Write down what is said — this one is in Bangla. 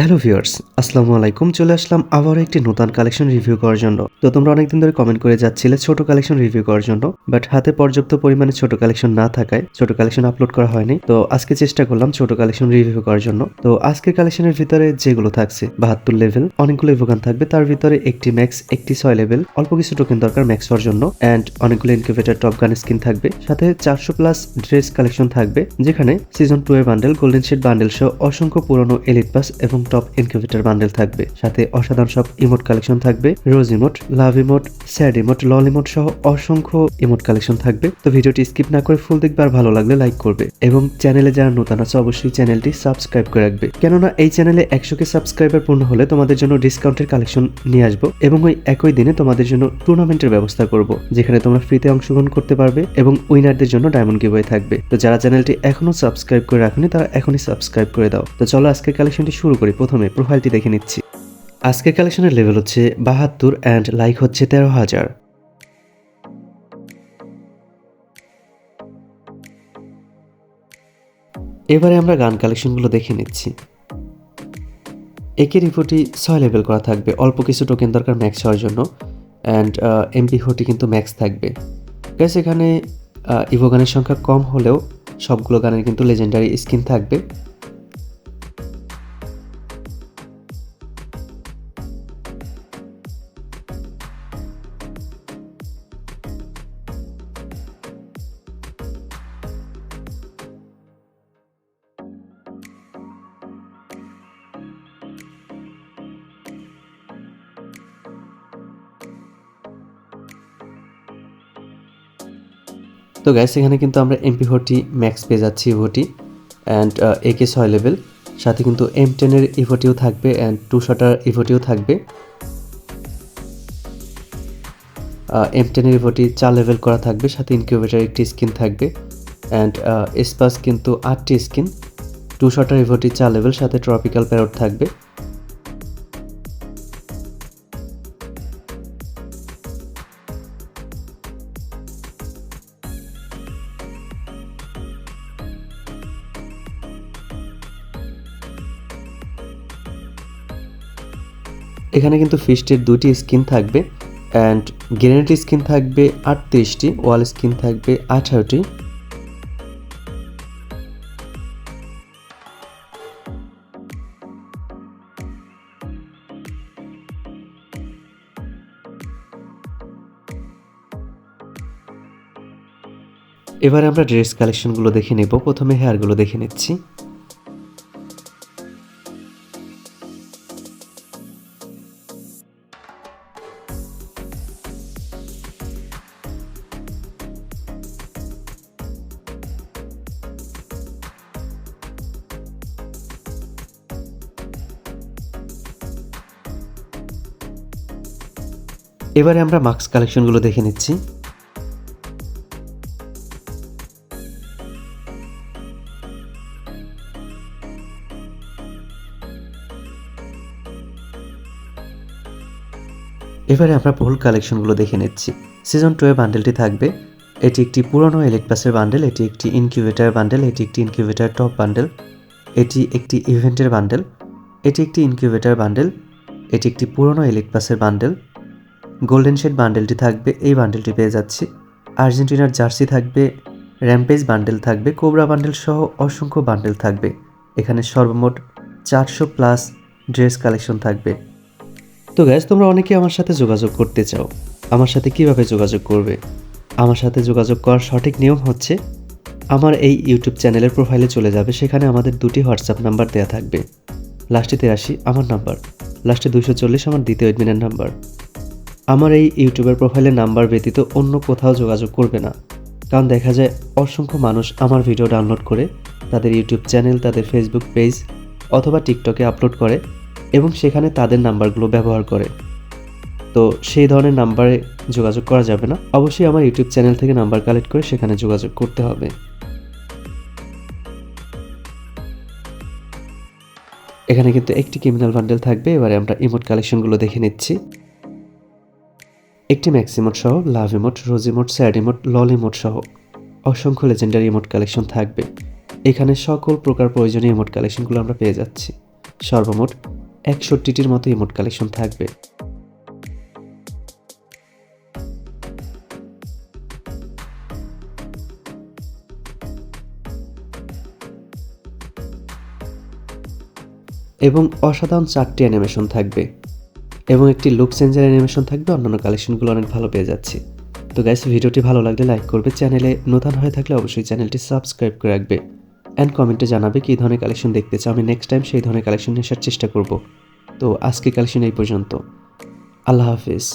হ্যালো ভিউয়ার্স, আসসালামু আলাইকুম। চলে আসলাম আবার একটি নতুন কালেকশন রিভিউ করার জন্য। তো তোমরা অনেকদিন ধরে কমেন্ট করে যাচ্ছিলে ছোট কালেকশন রিভিউ করার জন্য বাট হাতে পর্যাপ্ত পরিমাণে ছোট কালেকশন না থাকায় ছোট কালেকশন আপলোড করা হয়নি। তো আজকে চেষ্টা করলাম ছোট কালেকশন রিভিউ করার জন্য। তো আজকের কালেকশনের ভিতরে যেগুলো থাকছে, বাহাত্তর লেভেল অনেকগুলো ইভোগান থাকবে। তার ভিতরে একটি ম্যাক্স একটি ছয় লেভেল অল্প কিছু টোকেন দরকার ম্যাক্স হওয়ার জন্য। অ্যান্ড অনেকগুলো ইনকিউবেটার টপ গান স্কিন থাকবে। সাথে চারশো প্লাস ড্রেস কালেকশন থাকবে, যেখানে সিজন টু এর বান্ডেল গোল্ডেন শেড বান্ডেল সহ অসংখ্য পুরনো এলিট পাস এবং টপ ইনকিউবেটার বান্ডেল থাকবে। সাথে অসাধারণ সব ইমোট কালেকশন থাকবে। Rose emote, love emote, sad emote, lol emote সহ অসংখ্য ইমোট কালেকশন থাকবে। তো ভিডিওটি স্কিপ না করে ফুল দেখবে আর ভালো লাগলে লাইক করবে। এবং চ্যানেলে যারা নতুন আছে, অবশ্যই চ্যানেলটি সাবস্ক্রাইব করে রাখবে। কেননা এই চ্যানেলে একশো কে সাবস্ক্রাইবার পূর্ণ হলে তোমাদের জন্য ডিসকাউন্টের কালেকশন নিয়ে আসব এবং ওই একই দিনে তোমাদের জন্য টুর্নামেন্টের ব্যবস্থা করব, যেখানে তোমরা ফ্রিতে অংশগ্রহণ করতে পারবে এবং উইনারদের জন্য ডায়মন্ড গিভওয়ে থাকবে। তো যারা চ্যানেলটি এখনও সাবস্ক্রাইব করে রাখেনি, তারা এখনই সাবস্ক্রাইব করে দাও। তো চলো আজকের কালেকশনটি শুরু করি। প্রথমে প্রোফাইলটি দেখে নিচ্ছি। আজকের কালেকশনের লেভেল হচ্ছে বাহাত্তর অ্যান্ড লাইক হচ্ছে তেরো হাজার। এবারে আমরা গান কালেকশনগুলো দেখে নিচ্ছি। একে রিপোর্টই ছয় লেভেল করা থাকবে। অল্প কিছু টোকেন দরকার ম্যাক্স হওয়ার জন্য অ্যান্ড এমপি ফোরটি কিন্তু ম্যাক্স থাকবে। গ্যাস এখানে ইভো গানের সংখ্যা কম হলেও সবগুলো গানের কিন্তু লেজেন্ডারি স্কিন থাকবে। তো গ্যাস এখানে কিন্তু আমরা এমপি ফোরটি ম্যাক্স পেয়ে যাচ্ছি ইভোটি অ্যান্ড একে ছয় লেভেল সাথে কিন্তু এম টেনের ইভোটিও থাকবে অ্যান্ড টু শটার ইভোটিও থাকবে। এম টেনের ইভোটি চার লেভেল করা থাকবে, সাথে ইনকিউবেটার একটি স্কিন থাকবে। অ্যান্ড এসপাস কিন্তু আটটি স্কিন টু শটার ইভোটি চার লেভেল সাথে ট্রপিক্যাল প্যারট থাকবে। এখানে কিন্তু ফিস্টের দুটি স্কিন থাকবে অ্যান্ড গ্রেনেড স্কিন থাকবে আটত্রিশটি ওয়াল স্কিন থাকবে আঠারোটি। এবারে আমরা ড্রেস কালেকশনগুলো দেখে নেব। প্রথমে হেয়ারগুলো দেখে নিচ্ছি। এবারে আমরা মাস্ক কালেকশনগুলো দেখে নিচ্ছি। এবারে আমরা ফুল কালেকশনগুলো দেখে নিচ্ছি। সিজন টু বান্ডেলটি থাকবে। এটি একটি পুরনো এলিট পাসের বান্ডেল এটি একটি ইনকিউবেটার বান্ডেল এটি একটি ইনকিউবেটার টপ বান্ডেল এটি একটি ইভেন্টের বান্ডেল এটি একটি ইনকিউবেটার বান্ডেল এটি একটি পুরনো এলিট পাসের বান্ডেল গোল্ডেন শেড বান্ডেলটি থাকবে, এই বান্ডেলটি পেয়ে যাচ্ছি। আর্জেন্টিনার জার্সি থাকবে র্যাম্পেজ বান্ডেল থাকবে কোবরা বান্ডেল সহ অসংখ্য বান্ডেল থাকবে। এখানে সর্বমোট চারশো প্লাস ড্রেস কালেকশন থাকবে। তো গ্যাস তোমরা অনেকে আমার সাথে যোগাযোগ করতে চাও। আমার সাথে কীভাবে যোগাযোগ করবে? আমার সাথে যোগাযোগ করার সঠিক নিয়ম হচ্ছে, আমার এই ইউটিউব চ্যানেলের প্রোফাইলে চলে যাবে, সেখানে আমাদের দুটি হোয়াটসঅ্যাপ নাম্বার দেওয়া থাকবে। লাস্টে তেরাশি, আমার নাম্বার লাস্টে দুশো চল্লিশ, আমার দ্বিতীয় এডমিনের নাম্বার আমার এই ইউটিউবের প্রোফাইলের নাম্বার ব্যতীত অন্য কোথাও যোগাযোগ করবে না। কারণ দেখা যায়, অসংখ্য মানুষ আমার ভিডিও ডাউনলোড করে তাদের ইউটিউব চ্যানেল, তাদের ফেসবুক পেজ অথবা টিকটকে আপলোড করে এবং সেখানে তাদের নাম্বারগুলো ব্যবহার করে। তো সেই ধরনের নাম্বারে যোগাযোগ করা যাবে না। অবশ্যই আমার ইউটিউব চ্যানেল থেকে নাম্বার কালেক্ট করে সেখানে যোগাযোগ করতে হবে। এখানে কিন্তু একটি ক্রিমিনাল বান্ডেল থাকবে। এবারে আমরা ইমোট কালেকশনগুলো দেখে নিচ্ছি। একটি ম্যাক্সিমোট সহ, love emote rose emote sad emote lol emote সহ অসংখ্য লেজেন্ডারি ইমোট কালেকশন থাকবে। এখানে সকল প্রকার প্রয়োজনীয় ইমোট কালেকশনগুলো আমরা পেয়ে যাচ্ছি। সর্বমোট একষট্টিটির মতো ইমোট কালেকশন থাকবে। এবং অসাধারণ চারটি অ্যানিমেশন থাকবে। এবং একটি লুক চেঞ্জের অ্যানিমেশন থাকবে, অন্যান্য কালেকশনগুলো অনেক ভালো পেয়ে যাচ্ছি। তো গাইস ভিডিওটি ভালো লাগলে লাইক করবে চ্যানেলে নতুন হয়ে থাকলে অবশ্যই চ্যানেলটি সাবস্ক্রাইব করে রাখবে। অ্যান্ড কমেন্টে জানাবে কী ধরনের কালেকশন দেখতে চাও, আমি নেক্সট টাইম সেই ধরনের কালেকশন আসার চেষ্টা করব। তো আজকে কালেকশন এই পর্যন্ত। আল্লাহ হাফিজ।